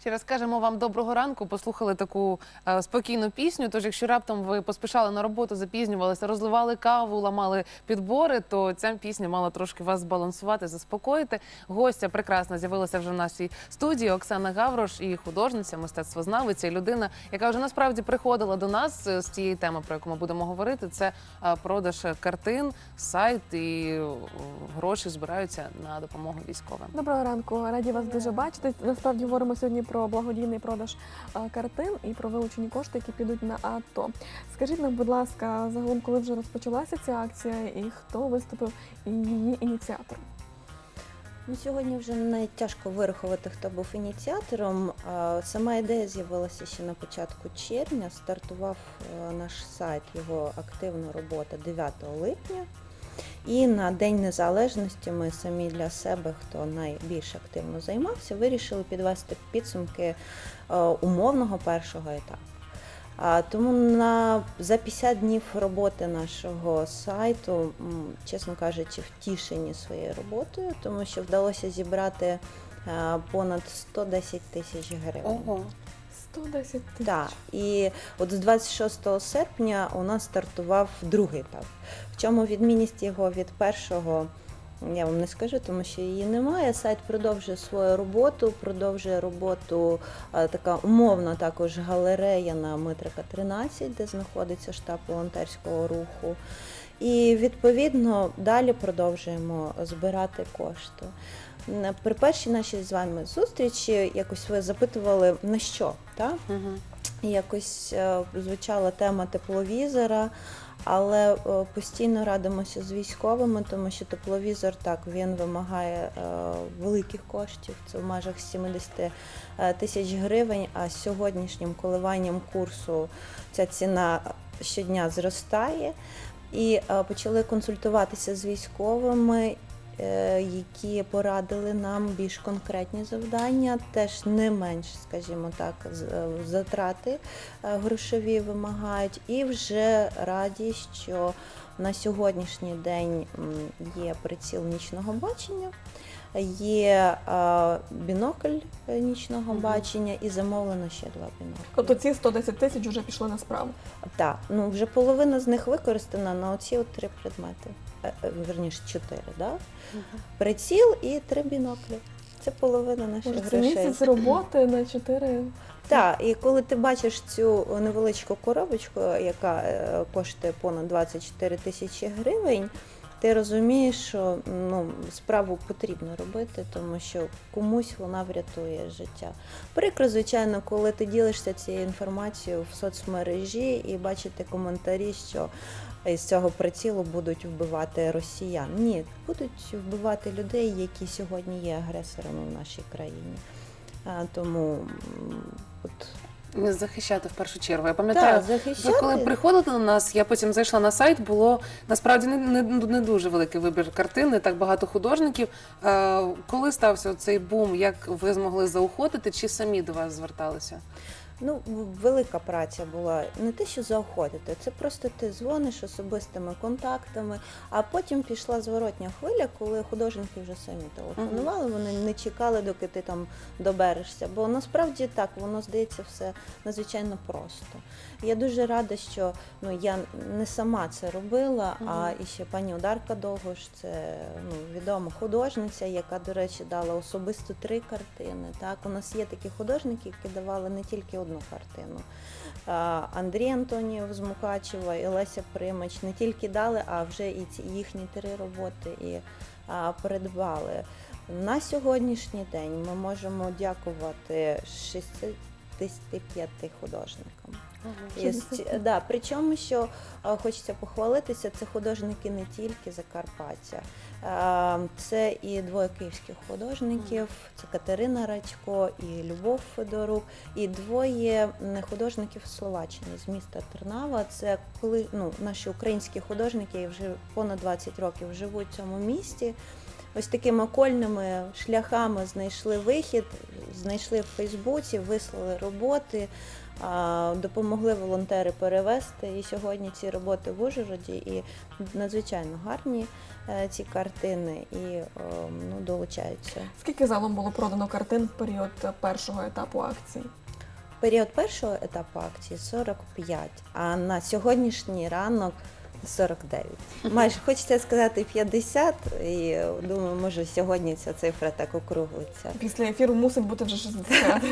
Ще раз кажемо вам доброго ранку. Послухали таку е, спокійну пісню. Тож, якщо раптом ви поспішали на роботу, запізнювалися, розливали каву, ламали підбори, то ця пісня мала трошки вас збалансувати, заспокоїти. Гостя прекрасна з'явилася вже в нашій студії. Оксана Гаврош і художниця, мистецтвознавиця, і людина, яка вже насправді приходила до нас е, з тієї теми, про яку ми будемо говорити. Це е, продаж картин, сайт і е, гроші збираються на допомогу військовим. Доброго ранку, раді вас дуже бачити. Насправді говоримо сьогодні про благодійний продаж картин і про вилучені кошти, які підуть на АТО. Скажіть нам, будь ласка, загалом, коли вже розпочалася ця акція, і хто виступив її ініціатором? Ну, сьогодні вже не тяжко вирахувати, хто був ініціатором. Сама ідея з'явилася ще на початку червня. Стартував е, наш сайт, його активна робота 9 липня. І на День Незалежності ми самі для себе, хто найбільш активно займався, вирішили підвести підсумки е, умовного першого етапу. Тому на за 50 днів роботи нашого сайту, чесно кажучи, втішені своєю роботою, тому що вдалося зібрати е, понад 110 тисяч гривень. Ого. 110 тисяч. Так, і от з 26 серпня у нас стартував другий етап. В чому відмінність його від першого? Я вам не скажу, тому що її немає. Сайт продовжує свою роботу, продовжує роботу е, така умовна також галерея на Митрика 13, де знаходиться штаб волонтерського руху. І відповідно далі продовжуємо збирати кошти. При першій нашій з вами зустрічі якось ви запитували на що, так? Угу. Якось е, звучала тема тепловізора, але е, постійно радимося з військовими, тому що тепловізор так він вимагає е, великих коштів. Це в межах 70 е, тисяч гривень. А з сьогоднішнім коливанням курсу ця ціна щодня зростає. І почали консультуватися з військовими, які порадили нам більш конкретні завдання, теж не менш, скажімо так, е, затрати е, грошові вимагають. І вже раді, що на сьогоднішній день є приціл нічного бачення. Є е, бінокль нічного бачення і замовлено ще два біноклі. Тобто ці 110 тисяч вже пішли на справу. Так, ну вже половина з них використана на оці от три предмети. Е, е, Верніше, чотири, да? Приціл і три біноклі. Це половина наших Може, це грошей. місяць роботи на 4 Так, і коли ти бачиш цю невеличку коробочку, яка коштує понад 24 тисячі гривень, ти розумієш, що ну, справу потрібно робити, тому що комусь вона врятує життя. Прикро, звичайно, коли ти ділишся цією інформацією в соцмережі і бачите коментарі, що із цього прицілу будуть вбивати росіян. Ні, будуть вбивати людей, які сьогодні є агресорами в нашій країні. Тому от Захищати в першу чергу. Я пам'ятаю, так, захищати. Ви коли приходили до нас, я потім зайшла на сайт, було насправді не, не, не дуже великий вибір картин, не так багато художників. Е, коли стався цей бум, як ви змогли заохотити, чи самі до вас зверталися? Ну, велика праця була не те, що заохотити, це просто ти дзвониш особистими контактами, а потім пішла зворотня хвиля, коли художники вже самі телефонували, вони не чекали, доки ти там доберешся. Бо насправді так, воно здається все надзвичайно просто. Я дуже рада, що ну я не сама це робила, а і ще пані Одарка Довгош, це ну, відома художниця, яка, до речі, дала особисто три картини. Так, у нас є такі художники, які давали не тільки одну картину. Андрій Антонів з Мукачева і Леся Примач не тільки дали, а вже і ці їхні три роботи і придбали. На сьогоднішній день ми можемо дякувати 65 художникам. Ст- да, причому, що хочеться похвалитися, це художники не тільки Закарпаття, а, це і двоє київських художників, це Катерина Радько і Любов Федорук, і двоє художників з Словаччини з міста Тернава. Це коли ну, наші українські художники вже понад 20 років живуть в цьому місті. Ось такими окольними шляхами знайшли вихід, знайшли в Фейсбуці, вислали роботи, допомогли волонтери перевести. І сьогодні ці роботи в Ужгороді і надзвичайно гарні е, ці картини і ну, долучаються. Скільки залом було продано картин в період першого етапу акції? Період першого етапу акції 45, а на сьогоднішній ранок 49. Майже хочеться сказати 50, і думаю, може сьогодні ця цифра так округлиться. Після ефіру мусить бути вже 60.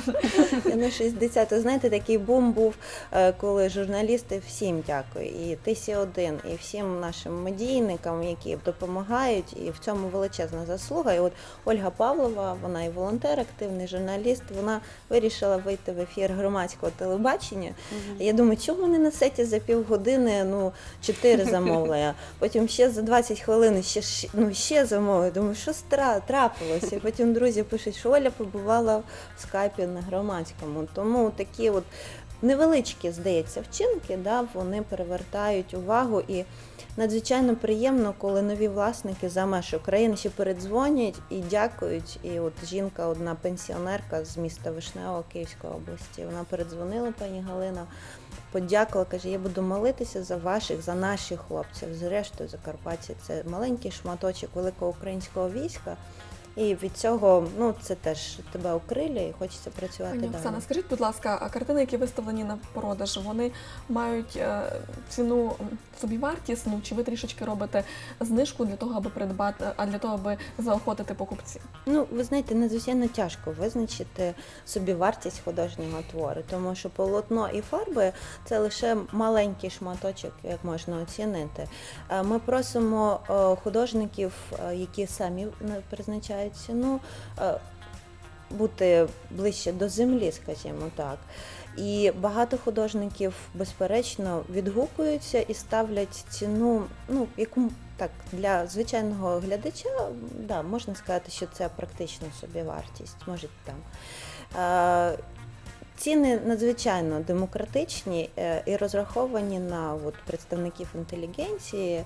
Ну, 60. Ви знаєте, такий бум був, е, коли журналісти всім дякую, і Тисі один, і всім нашим медійникам, які допомагають, і в цьому величезна заслуга. І от Ольга Павлова, вона і волонтер, активний журналіст, вона вирішила вийти в ефір громадського телебачення. Я думаю, чому вони на сеті за півгодини ну, чотири замовлення, потім ще за 20 хвилин ще, ну, ще замовлення. Думаю, що трапилося? І потім друзі пишуть, що Оля побувала в скайпі на громадському. Тому такі от невеличкі, здається, вчинки, да, вони перевертають увагу і. Надзвичайно приємно, коли нові власники за меж України ще передзвонять і дякують. І от жінка, одна пенсіонерка з міста Вишнева Київської області, вона передзвонила пані Галина, подякувала, каже: я буду молитися за ваших, за наших хлопців. Зрештою, Закарпаття це маленький шматочок великого українського війська. І від цього ну це теж тебе окрилює і хочеться працювати Пані далі. Оксана, скажіть, будь ласка, а картини, які виставлені на продаж, вони мають е, ціну м, собівартісну, чи ви трішечки робите знижку для того, аби придбати, а для того, аби заохотити покупців? Ну, ви знаєте, надзвичайно тяжко визначити собі вартість художнього твору, тому що полотно і фарби це лише маленький шматочок, як можна оцінити. Е, Ми просимо е, художників, які самі призначають ціну, е, бути ближче до землі, скажімо так. І багато художників, безперечно, відгукуються і ставлять ціну, ну, яку так для звичайного глядача, да, можна сказати, що це практично собівартість. Може там. Е, Ціни надзвичайно демократичні е, і розраховані на от, представників інтелігенції,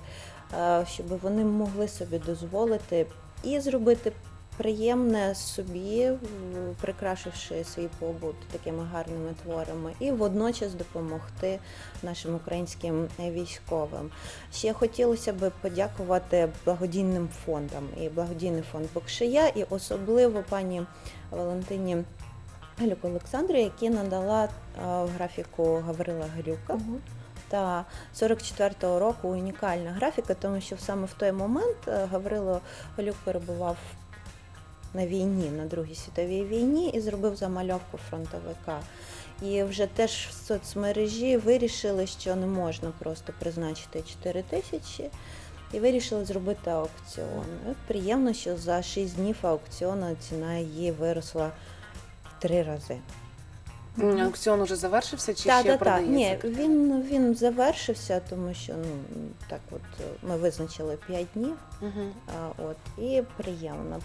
щоб вони могли собі дозволити і зробити приємне собі, прикрашивши свій побут такими гарними творами, і водночас допомогти нашим українським е, військовим. Ще хотілося б подякувати благодійним фондам і благодійний фонд Бокшия, і особливо пані Валентині Галюк Олександру, які надала е, графіку Гаврила Грюка. Та 44-го року унікальна графіка, тому що саме в той момент е, Гаврило Галюк перебував на війні, на Другій світовій війні, і зробив замальовку фронтовика. І вже теж в соцмережі вирішили, що не можна просто призначити 4 тисячі, і вирішили зробити аукціон. От приємно, що за 6 днів аукціону ціна її виросла в три рази. Аукціон уже завершився чи Так, ще так, так. Ні, він, він завершився, тому що ну так, от ми визначили 5 днів. Мгм. А, от і приємно.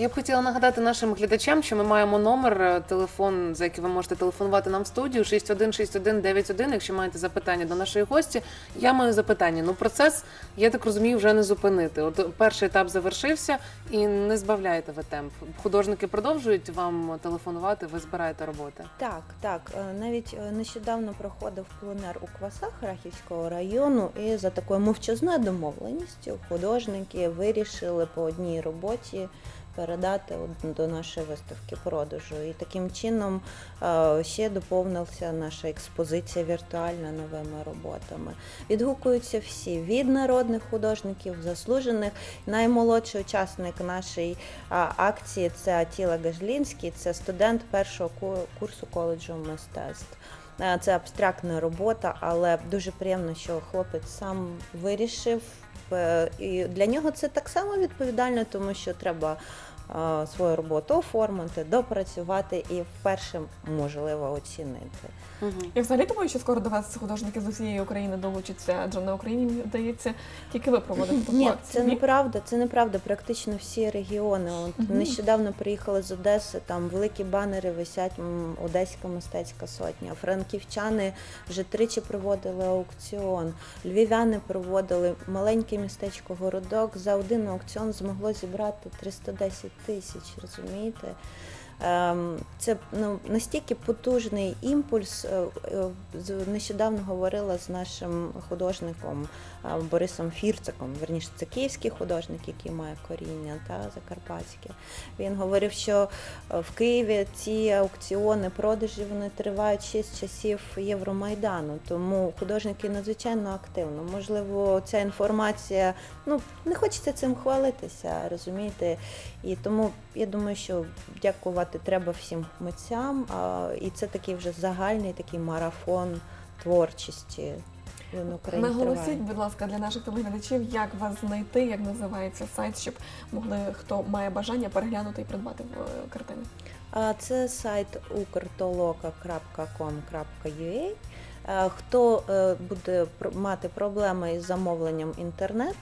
Я б хотіла нагадати нашим глядачам, що ми маємо номер, е, телефон, за який ви можете телефонувати нам в студію 616191, якщо маєте запитання до нашої гості. Я маю запитання. Ну, процес, я так розумію, вже не зупинити. От перший етап завершився і не збавляєте ви темп. Художники продовжують вам телефонувати, ви збираєте роботи. Так, так. е, Навіть е, нещодавно проходив пленер у Квасах Рахівського району, і за такою мовчазною домовленістю художники вирішили по одній роботі. Передати до нашої виставки продажу. І таким чином е, ще доповнилася наша експозиція віртуальна новими роботами. Відгукуються всі від народних художників, заслужених. Наймолодший учасник нашої акції це Атіла Гажлінський, це студент першого ку- курсу коледжу мистецтв. Це абстрактна робота, але дуже приємно, що хлопець сам вирішив. е, І для нього це так само відповідально, тому що треба свою роботу оформити, допрацювати і вперше можливо оцінити. Я взагалі думаю, що скоро до вас художники з усієї України долучаться, адже на Україні здається, тільки ви проводите таку Ні, акцію. це неправда. Це неправда. Практично всі регіони. От Мгм. нещодавно приїхали з Одеси. Там великі банери висять Одеська мистецька сотня. Франківчани вже тричі проводили аукціон. Львів'яни проводили маленьке містечко городок. За один аукціон змогло зібрати 310 тисяч. Розумієте? Ем, Це ну, настільки потужний імпульс. Е, е, Нещодавно говорила з нашим художником е, Борисом Фірциком. Верніше, це київський художник, який має коріння та закарпатське. Він говорив, що в Києві ці аукціони продажі вони тривають ще з часів Євромайдану. Тому художники надзвичайно активно. Можливо, ця інформація ну не хочеться цим хвалитися, розумієте? І тому я думаю, що дякувати треба всім митцям. І це такий вже загальний такий марафон творчості. Він Україні Наголосіть, будь ласка, для наших телеглядачів, як вас знайти, як називається сайт, щоб могли хто має бажання переглянути і придбати е, картини. Це сайт ukrtoloka.com.ua. Е, Хто е, буде мати проблеми із замовленням інтернет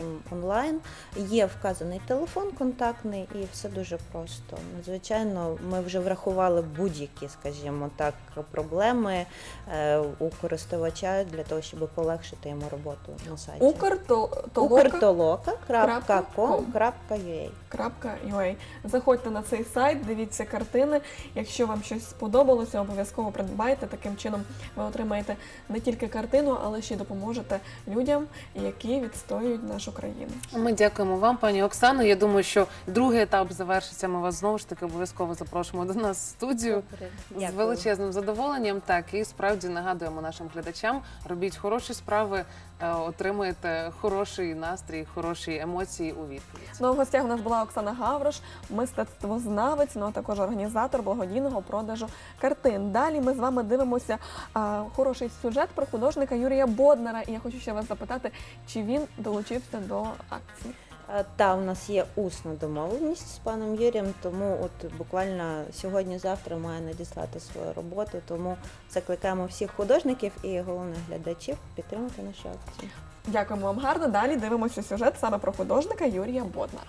таким онлайн, є вказаний телефон контактний і все дуже просто. Надзвичайно, ми вже врахували будь-які, скажімо так, проблеми е, у користувача для того, щоб полегшити йому роботу на сайті. Укртолока.com.ua Заходьте на цей сайт, дивіться картини. Якщо вам щось сподобалося, обов'язково придбайте. Таким чином ви отримаєте не тільки картину, але ще й допоможете людям, які відстоюють нашу країну. Ми дякуємо вам, пані Оксано. Я думаю, що другий етап завершиться. Ми вас знову ж таки обов'язково запрошуємо до нас в студію. Добре, З величезним задоволенням, так і справді нагадуємо нашим глядачам: робіть хороші справи, е, отримуєте хороший настрій, хороші емоції у відповідь. Ну, в гостях у нас була Оксана Гаврош, мистецтвознавець, ну а також організатор благодійного продажу картин. Далі ми з вами дивимося а, хороший сюжет про художника Юрія Боднара. І я хочу ще вас запитати, чи він долучився до акції. Е, Та у нас є усна домовленість з паном Юрієм, тому от буквально сьогодні-завтра має надіслати свою роботу. Тому закликаємо всіх художників і головних глядачів підтримати нашу акцію. Дякуємо вам гарно. Далі дивимося сюжет саме про художника Юрія Боднара.